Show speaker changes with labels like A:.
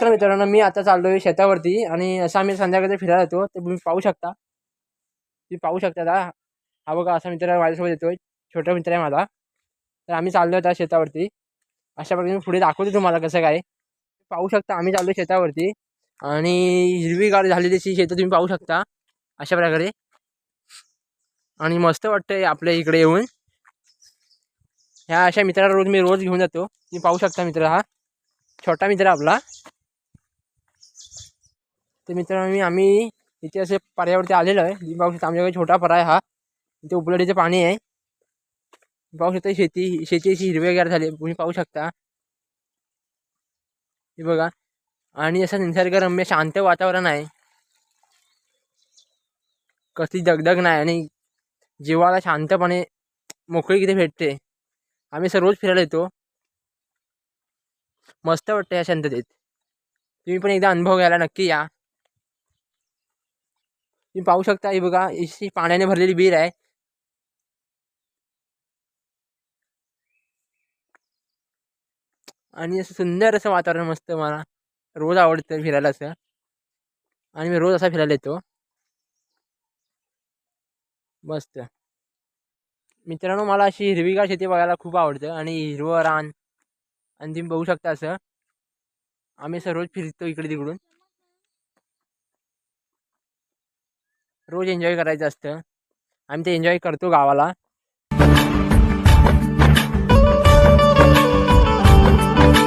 A: नमस्कार मित्रांनो मी आता चाललोय शेतावरती आणि असं आम्ही संध्याकाळी फिरायला येतो ते तुम्ही पाहू शकता. तुम्ही पाहू शकता आता. हा बघा असा मित्र माझ्यासोबत येतोय. छोटा मित्र आहे माझा. तर आम्ही चाललो त्या शेतावरती. अशा प्रकारे मी पुढे दाखवतो तुम्हाला कसं काय. पाहू शकता आम्ही चाललो शेतावरती. आणि हिरवीगार झालेली अशी शेतं तुम्ही पाहू शकता. अशा प्रकारे. आणि मस्त वाटतंय आपल्या इकडे येऊन. ह्या अशा मित्राला रोज मी रोज घेऊन जातो. तुम्ही पाहू शकता मित्र हा. छोटा मित्र आपला. तर मित्रांनो मी आम्ही इथे असे पर्यावरती आलेलो आहे. तुम्ही पाहू शकता आमच्याकडे छोटा परा आहे हा. इथे उपलडीचं पाणी आहे. पाहू शकता शेती शेती अशी हिरवेगार झाली. तुम्ही पाहू शकता. हे बघा. आणि असं निसर्गरम्य शांत वातावरण आहे. कसली दगदग नाही आणि जीवाला शांतपणे मोकळी किती भेटते. आम्ही सर्वच रोज फिरायला येतो. मस्त वाटतं या शांततेत. तुम्ही पण एकदा अनुभव घ्यायला नक्की या. तुम्ही पाहू शकता ही बघा अशी पाण्याने भरलेली विहीर आहे. आणि असं सुंदर असं वातावरण मस्त मला. रोज आवडतं फिरायला असं. आणि मी रोज असा फिरायला येतो. मस्त. मित्रांनो मला अशी हिरवीगार शेती बघायला खूप आवडतं. आणि हिरवं रान. आणि तुम्ही बघू शकता असं. आम्ही असं रोज फिरतो इकडे तिकडून. रोज एन्जॉय करायचं असतं. आम्ही ते एन्जॉय करतो गावाला.